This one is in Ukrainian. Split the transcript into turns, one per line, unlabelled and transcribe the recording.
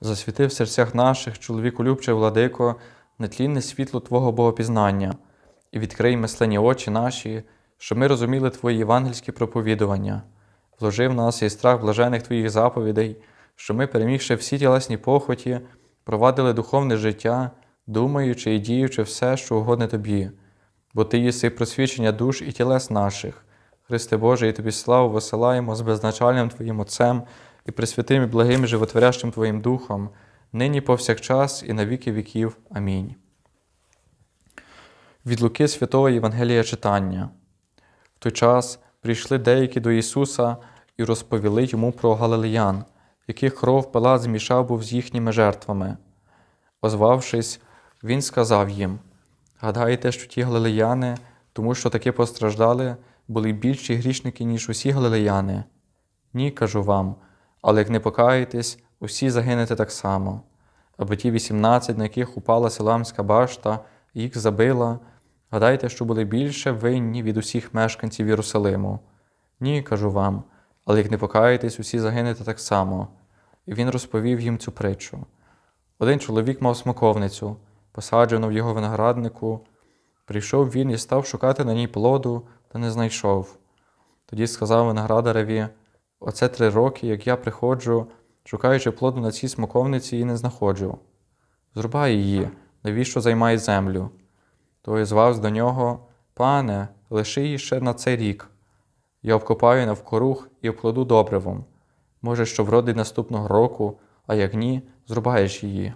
засвіти в серцях наших, чоловіку любче владико, нетлінне світло Твого Богопізнання, і відкрий мислені очі наші, щоб ми розуміли Твої євангельські проповідування, вложи в нас і страх блажених Твоїх заповідей, щоб ми, перемігши всі тілесні похоті, провадили духовне життя, думаючи і діючи все, що угодне Тобі, бо Ти єси просвічення душ і тілес наших. Христе Боже, і Тобі славу висилаємо з безначальним Твоїм Отцем і пресвятим і благим животворящим Твоїм Духом, нині повсякчас і на віки віків. Амінь. Від Луки Святого Євангелія читання. В той час прийшли деякі до Ісуса і розповіли йому про галилеян, яких кров Пилат змішав був з їхніми жертвами. Озвавшись, він сказав їм: Гадаєте, що ті галилеяни, тому що таки постраждали, були більші грішники, ніж усі галилеяни? Ні, кажу вам, але як не покаєтесь, усі загинете так само. Або ті 18, на яких упала Силамська башта, їх забила, гадайте, що були більше винні від усіх мешканців Єрусалиму. Ні, кажу вам, але як не покаєтесь, усі загинете так само. І він розповів їм цю притчу. Один чоловік мав смоковницю, посаджену в його винограднику. Прийшов він і став шукати на ній плоду, та не знайшов. Тоді сказав виноградареві: Оце три роки, як я приходжу, шукаючи плоду на цій смоковниці, і не знаходжу. Зрубай її, навіщо займає землю? Той звався до нього: Пане, лиши її ще на цей рік. Я обкопаю навкорух і обкладу добривом. Може, що вродить наступного року, а як ні, зрубаєш її.